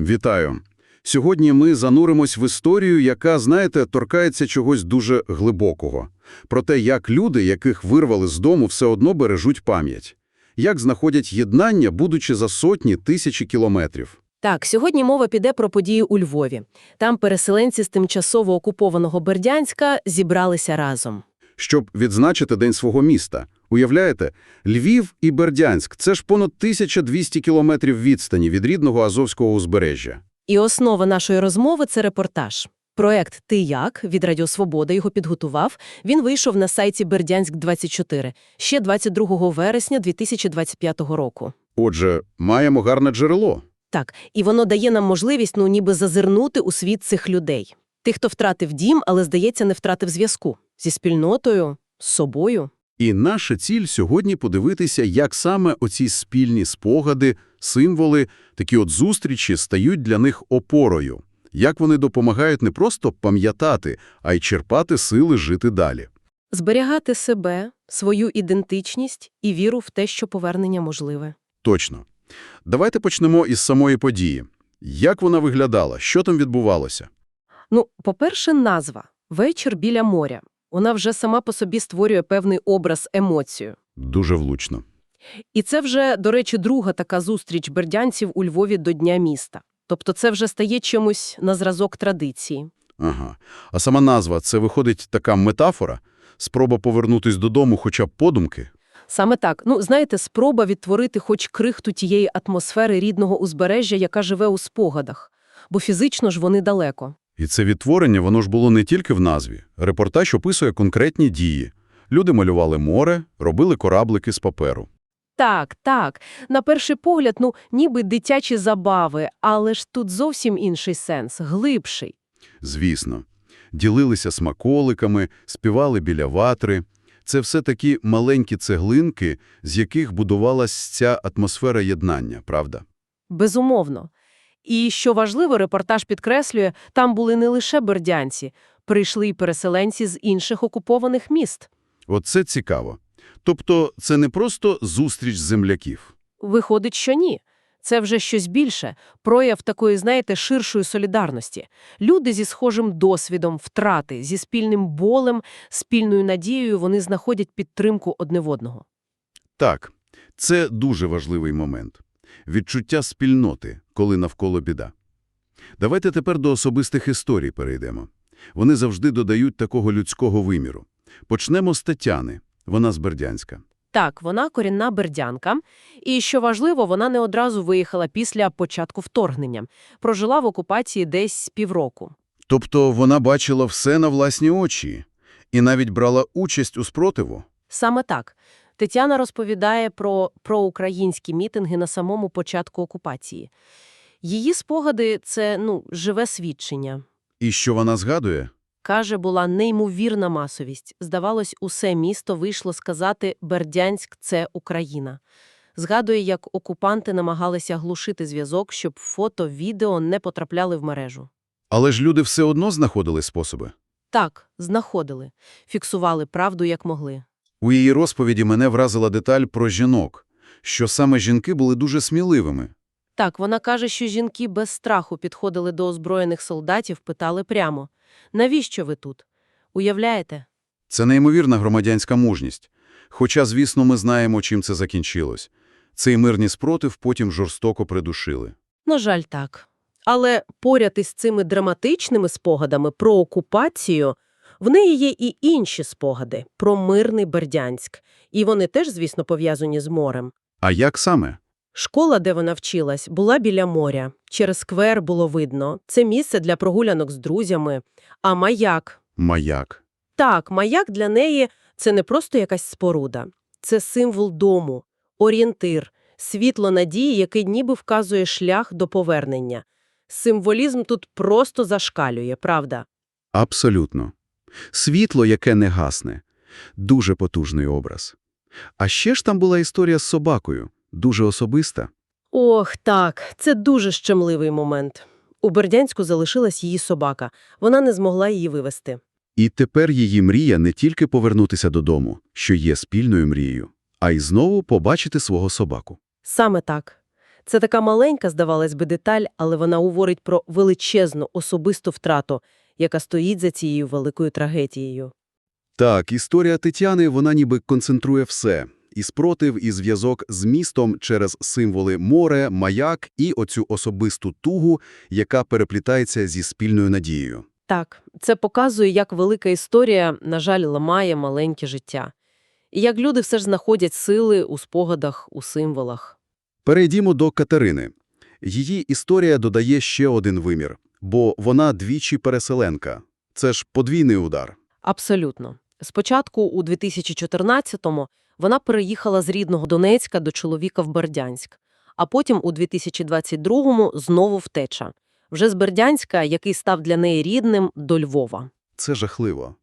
Вітаю! Сьогодні ми зануримось в історію, яка, знаєте, торкається чогось дуже глибокого. Про те, як люди, яких вирвали з дому, все одно бережуть пам'ять. Як знаходять єднання, будучи за сотні, тисячі кілометрів. Так, сьогодні мова піде про події у Львові. Там переселенці з тимчасово окупованого Бердянська зібралися разом. Щоб відзначити День свого міста. Уявляєте? Львів і Бердянськ – це ж понад 1200 кілометрів відстані від рідного Азовського узбережжя. І основа нашої розмови – це репортаж. Проект «Ти як» від Радіо Свобода його підготував. Він вийшов на сайті Бердянськ-24 ще 22 вересня 2025 року. Отже, маємо гарне джерело. Так, і воно дає нам можливість, ну, ніби зазирнути у світ цих людей. Тих, хто втратив дім, але, здається, не втратив зв'язку. Зі спільнотою, з собою. І наша ціль сьогодні подивитися, як саме оці спільні спогади, символи, такі от зустрічі стають для них опорою. Як вони допомагають не просто пам'ятати, а й черпати сили жити далі. Зберігати себе, свою ідентичність і віру в те, що повернення можливе. Точно. Давайте почнемо із самої події. Як вона виглядала? Що там відбувалося? Ну, по-перше, назва «Вечір біля моря». Вона вже сама по собі створює певний образ, емоцію. Дуже влучно. І це вже, до речі, друга така зустріч бердянців у Львові до Дня міста. Тобто це вже стає чимось на зразок традиції. Ага. А сама назва – це виходить така метафора? Спроба повернутись додому хоча б подумки? Саме так. Ну, знаєте, спроба відтворити хоч крихту тієї атмосфери рідного узбережжя, яка живе у спогадах. Бо фізично ж вони далеко. І це відтворення, воно ж було не тільки в назві. Репортаж описує конкретні дії. Люди малювали море, робили кораблики з паперу. Так, так. На перший погляд, ну, ніби дитячі забави, але ж тут зовсім інший сенс, глибший. Звісно. Ділилися смаколиками, співали біля ватри. Це все такі маленькі цеглинки, з яких будувалась ця атмосфера єднання, правда? Безумовно. І, що важливо, репортаж підкреслює, там були не лише бердянці, прийшли й переселенці з інших окупованих міст. Оце цікаво. Тобто це не просто зустріч земляків. Виходить, що ні. Це вже щось більше, прояв такої, знаєте, ширшої солідарності. Люди зі схожим досвідом, втрати, зі спільним болем, спільною надією вони знаходять підтримку одне в одного. Так, це дуже важливий момент. Відчуття спільноти, коли навколо біда. Давайте тепер до особистих історій перейдемо. Вони завжди додають такого людського виміру. Почнемо з Тетяни. Вона з Бердянська. Так, вона корінна бердянка, і, що важливо, вона не одразу виїхала після початку вторгнення. Прожила в окупації десь півроку. Тобто вона бачила все на власні очі і навіть брала участь у спротиву. Саме так. Тетяна розповідає про проукраїнські мітинги на самому початку окупації. Її спогади – це, ну, живе свідчення. І що вона згадує? Каже, була неймовірна масовість. Здавалось, усе місто вийшло сказати «Бердянськ – це Україна». Згадує, як окупанти намагалися глушити зв'язок, щоб фото, відео не потрапляли в мережу. Але ж люди все одно знаходили способи. Так, знаходили. Фіксували правду, як могли. У її розповіді мене вразила деталь про жінок, що саме жінки були дуже сміливими. Так, вона каже, що жінки без страху підходили до озброєних солдатів, питали прямо. Навіщо ви тут? Уявляєте? Це неймовірна громадянська мужність. Хоча, звісно, ми знаємо, чим це закінчилось. Цей мирний спротив потім жорстоко придушили. На жаль, так. Але поряд із цими драматичними спогадами про окупацію, в неї є і інші спогади про мирний Бердянськ. І вони теж, звісно, пов'язані з морем. А як саме? Школа, де вона вчилась, була біля моря. Через сквер було видно. Це місце для прогулянок з друзями. А маяк? Маяк. Так, маяк для неї – це не просто якась споруда. Це символ дому, орієнтир, світло надії, який ніби вказує шлях до повернення. Символізм тут просто зашкалює, правда? Абсолютно. Світло, яке не гасне. Дуже потужний образ. А ще ж там була історія з собакою. Дуже особиста. Ох, так, це дуже щемливий момент. У Бердянську залишилась її собака. Вона не змогла її вивезти. І тепер її мрія не тільки повернутися додому, що є спільною мрією, а й знову побачити свого собаку. Саме так. Це така маленька, здавалось би, деталь, але вона говорить про величезну особисту втрату, яка стоїть за цією великою трагедією. Так, історія Тетяни, вона ніби концентрує все. І спротив, і зв'язок з містом через символи море, маяк і оцю особисту тугу, яка переплітається зі спільною надією. Так, це показує, як велика історія, на жаль, ламає маленьке життя. І як люди все ж знаходять сили у спогадах, у символах. Перейдімо до Катерини. Її історія додає ще один вимір, бо вона двічі переселенка. Це ж подвійний удар. Абсолютно. Спочатку у 2014-му вона переїхала з рідного Донецька до чоловіка в Бердянськ, а потім у 2022-му знову втеча. Вже з Бердянська, який став для неї рідним, до Львова. Це жахливо.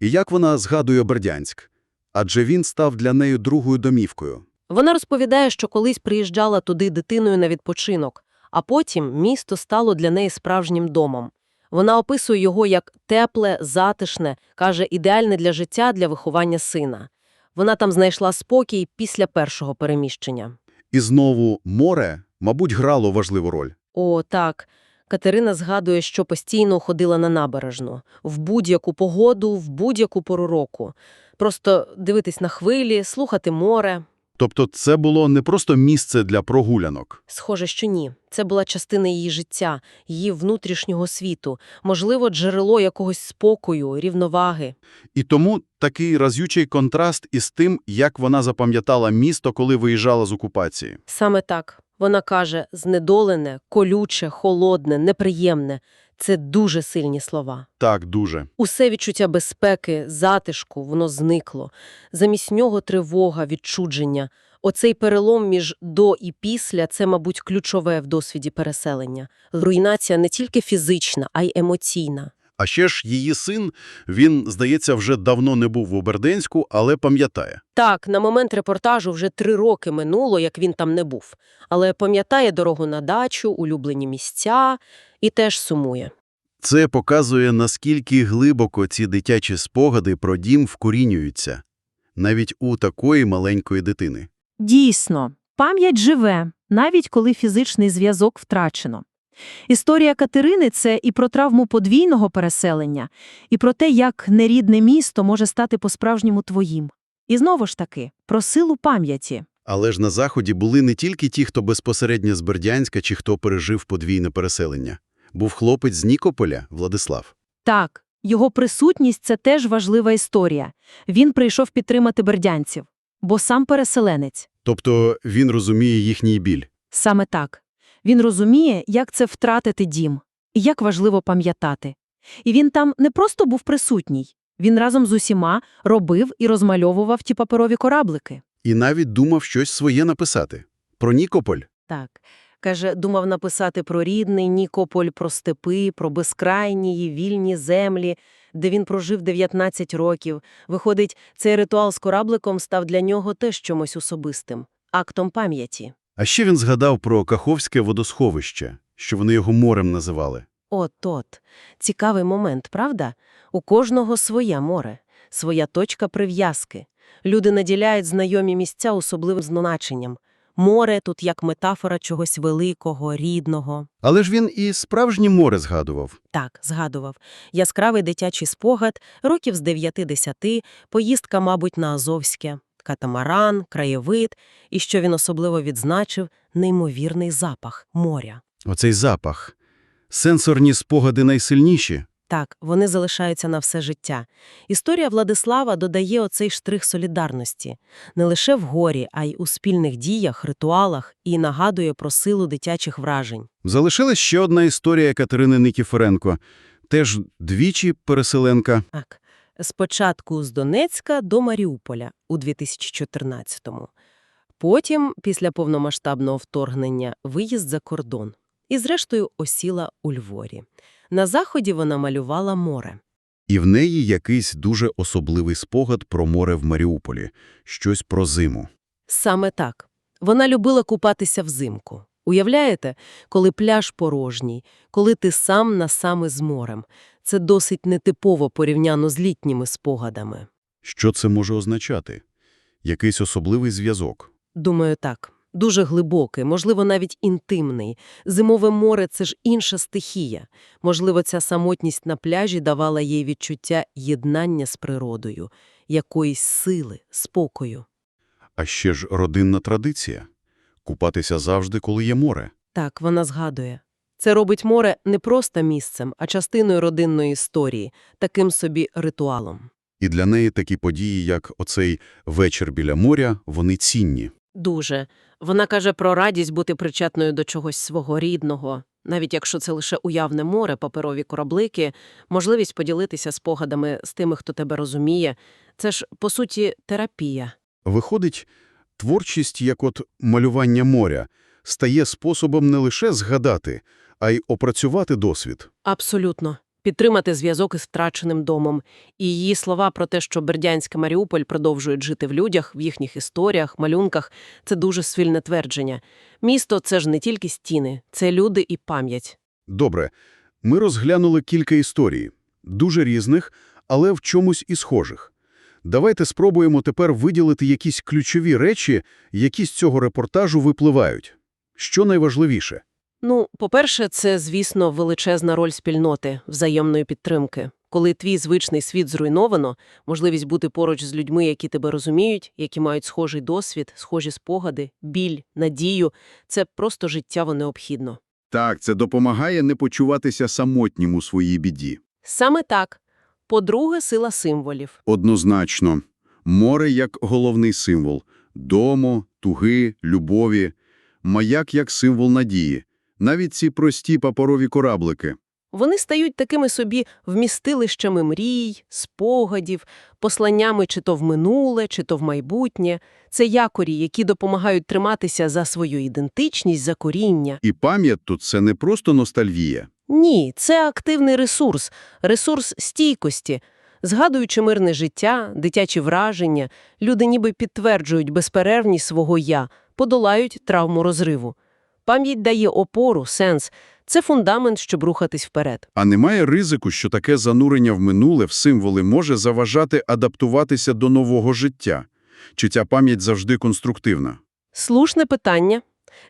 І як вона згадує Бердянськ? Адже він став для неї другою домівкою. Вона розповідає, що колись приїжджала туди дитиною на відпочинок, а потім місто стало для неї справжнім домом. Вона описує його як тепле, затишне, каже, ідеальне для життя, для виховання сина. Вона там знайшла спокій після першого переміщення. І знову море, мабуть, грало важливу роль. О, так. Катерина згадує, що постійно ходила на набережну. В будь-яку погоду, в будь-яку пору року. Просто дивитись на хвилі, слухати море. Тобто це було не просто місце для прогулянок. Схоже, що ні. Це була частина її життя, її внутрішнього світу, можливо, джерело якогось спокою, рівноваги. І тому такий разючий контраст із тим, як вона запам'ятала місто, коли виїжджала з окупації. Саме так. Вона каже, знедолене, колюче, холодне, неприємне. Це дуже сильні слова. Так, дуже. Усе відчуття безпеки, затишку, воно зникло. Замість нього тривога, відчудження. Оцей перелом між до і після – це, мабуть, ключове в досвіді переселення. Руйнація не тільки фізична, а й емоційна. А ще ж її син, він, здається, вже давно не був в Оберденську, але пам'ятає. Так, на момент репортажу вже три роки минуло, як він там не був. Але пам'ятає дорогу на дачу, улюблені місця і теж сумує. Це показує, наскільки глибоко ці дитячі спогади про дім вкорінюються. Навіть у такої маленької дитини. Дійсно, пам'ять живе, навіть коли фізичний зв'язок втрачено. Історія Катерини – це і про травму подвійного переселення, і про те, як нерідне місто може стати по-справжньому твоїм. І знову ж таки, про силу пам'яті. Але ж на Заході були не тільки ті, хто безпосередньо з Бердянська чи хто пережив подвійне переселення. Був хлопець з Нікополя, Владислав. Так, його присутність – це теж важлива історія. Він прийшов підтримати бердянців, бо сам переселенець. Тобто він розуміє їхній біль. Саме так. Він розуміє, як це втратити дім, і як важливо пам'ятати. І він там не просто був присутній. Він разом з усіма робив і розмальовував ті паперові кораблики. І навіть думав щось своє написати. Про Нікополь. Так. Каже, думав написати про рідний Нікополь, про степи, про безкрайні вільні землі, де він прожив 19 років. Виходить, цей ритуал з корабликом став для нього теж чимось особистим, актом пам'яті. А ще він згадав про Каховське водосховище, що вони його морем називали. От-от. Цікавий момент, правда? У кожного своє море, своя точка прив'язки. Люди наділяють знайомі місця особливим значенням. Море тут як метафора чогось великого, рідного. Але ж він і справжнє море згадував. Так, згадував. Яскравий дитячий спогад, років з 9-10, поїздка, мабуть, на Азовське, катамаран, краєвид, і, що він особливо відзначив, неймовірний запах моря. Оцей запах. Сенсорні спогади найсильніші. Так, вони залишаються на все життя. Історія Владислава додає оцей штрих солідарності. Не лише в горі, а й у спільних діях, ритуалах і нагадує про силу дитячих вражень. Залишилась ще одна історія Катерини Никіфоренко. Теж двічі переселенка. Так, спочатку з Донецька до Маріуполя у 2014-му. Потім, після повномасштабного вторгнення, виїзд за кордон. І зрештою осіла у Льворі. На заході вона малювала море. І в неї якийсь дуже особливий спогад про море в Маріуполі. Щось про зиму. Саме так. Вона любила купатися взимку. Уявляєте, коли пляж порожній, коли ти сам на сам із морем. Це досить нетипово порівняно з літніми спогадами. Що це може означати? Якийсь особливий зв'язок. Думаю, так. дуже глибокий, можливо, навіть інтимний. Зимове море – це ж інша стихія. Можливо, ця самотність на пляжі давала їй відчуття єднання з природою, якоїсь сили, спокою. А ще ж родинна традиція – купатися завжди, коли є море. Так, вона згадує. Це робить море не просто місцем, а частиною родинної історії, таким собі ритуалом. І для неї такі події, як оцей вечір біля моря, вони цінні. Дуже. Вона каже про радість бути причетною до чогось свого рідного, навіть якщо це лише уявне море, паперові кораблики, можливість поділитися спогадами з тими, хто тебе розуміє. Це ж, по суті, терапія. Виходить, творчість, як от малювання моря, стає способом не лише згадати, а й опрацювати досвід. Абсолютно. Підтримати зв'язок із втраченим домом. І її слова про те, що Бердянська Маріуполь продовжують жити в людях, в їхніх історіях, малюнках – це дуже свільне твердження. Місто – це ж не тільки стіни, це люди і пам'ять. Добре, ми розглянули кілька історій, дуже різних, але в чомусь і схожих. Давайте спробуємо тепер виділити якісь ключові речі, які з цього репортажу випливають. Що найважливіше? Ну, по-перше, це, звісно, величезна роль спільноти, взаємної підтримки. Коли твій звичний світ зруйновано, можливість бути поруч з людьми, які тебе розуміють, які мають схожий досвід, схожі спогади, біль, надію – це просто життєво необхідно. Так, це допомагає не почуватися самотнім у своїй біді. Саме так. По-друге, сила символів. Однозначно. Море як головний символ. Дому, туги, любові. Маяк як символ надії. Навіть ці прості паперові кораблики. Вони стають такими собі вмістилищами мрій, спогадів, посланнями чи то в минуле, чи то в майбутнє. Це якорі, які допомагають триматися за свою ідентичність, за коріння. І пам'ять тут – це не просто ностальгія. Ні, це активний ресурс, ресурс стійкості. Згадуючи мирне життя, дитячі враження, люди ніби підтверджують безперервність свого «я», подолають травму розриву. Пам'ять дає опору, сенс. Це фундамент, щоб рухатись вперед. А немає ризику, що таке занурення в минуле, в символи може заважати адаптуватися до нового життя? Чи ця пам'ять завжди конструктивна? Слушне питання.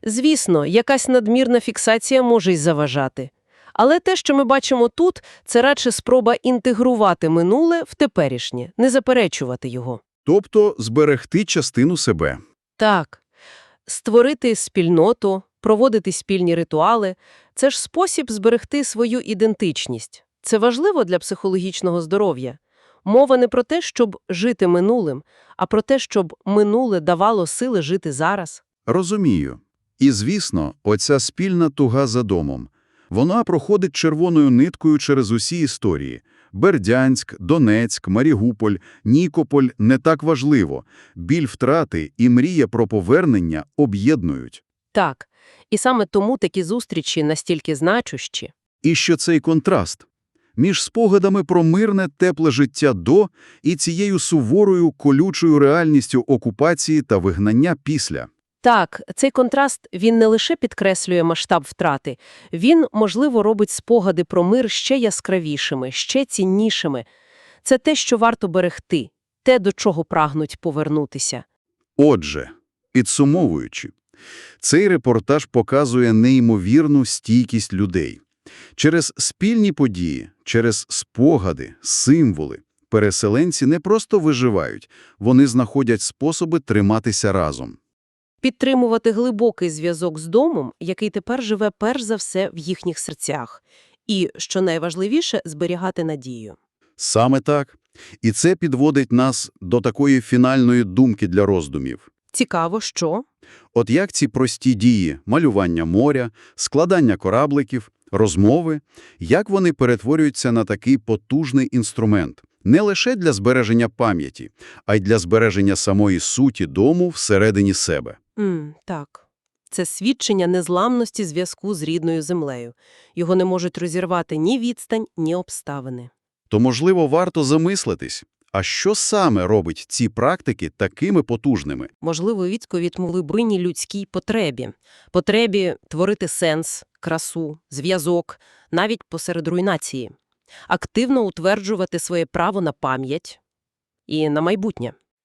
Звісно, якась надмірна фіксація може й заважати. Але те, що ми бачимо тут, це радше спроба інтегрувати минуле в теперішнє, не заперечувати його. Тобто зберегти частину себе. Так, створити спільноту, проводити спільні ритуали – це ж спосіб зберегти свою ідентичність. Це важливо для психологічного здоров'я. Мова не про те, щоб жити минулим, а про те, щоб минуле давало сили жити зараз. Розумію. І, звісно, оця спільна туга за домом. Вона проходить червоною ниткою через усі історії. Бердянськ, Донецьк, Марігуполь, Нікополь – не так важливо. Біль втрати і мрія про повернення об'єднують. Так, і саме тому такі зустрічі настільки значущі. І що цей контраст між спогадами про мирне, тепле життя до і цією суворою, колючою реальністю окупації та вигнання після. Так, цей контраст, він не лише підкреслює масштаб втрати, він, можливо, робить спогади про мир ще яскравішими, ще ціннішими. Це те, що варто берегти, те, до чого прагнуть повернутися. Отже, підсумовуючи, цей репортаж показує неймовірну стійкість людей. Через спільні події, через спогади, символи, переселенці не просто виживають, вони знаходять способи триматися разом. Підтримувати глибокий зв'язок з домом, який тепер живе перш за все в їхніх серцях. І, що найважливіше, зберігати надію. Саме так. І це підводить нас до такої фінальної думки для роздумів. Цікаво, що? От як ці прості дії – малювання моря, складання корабликів, розмови – як вони перетворюються на такий потужний інструмент не лише для збереження пам'яті, а й для збереження самої суті дому всередині себе. М, так. Це свідчення незламності зв'язку з рідною землею. Його не можуть розірвати ні відстань, ні обставини. То, можливо, варто замислитись, а що саме робить ці практики такими потужними? Можливо, відповідь в глибині людській потребі. Потребі творити сенс, красу, зв'язок, навіть посеред руйнації. Активно утверджувати своє право на пам'ять і на майбутнє.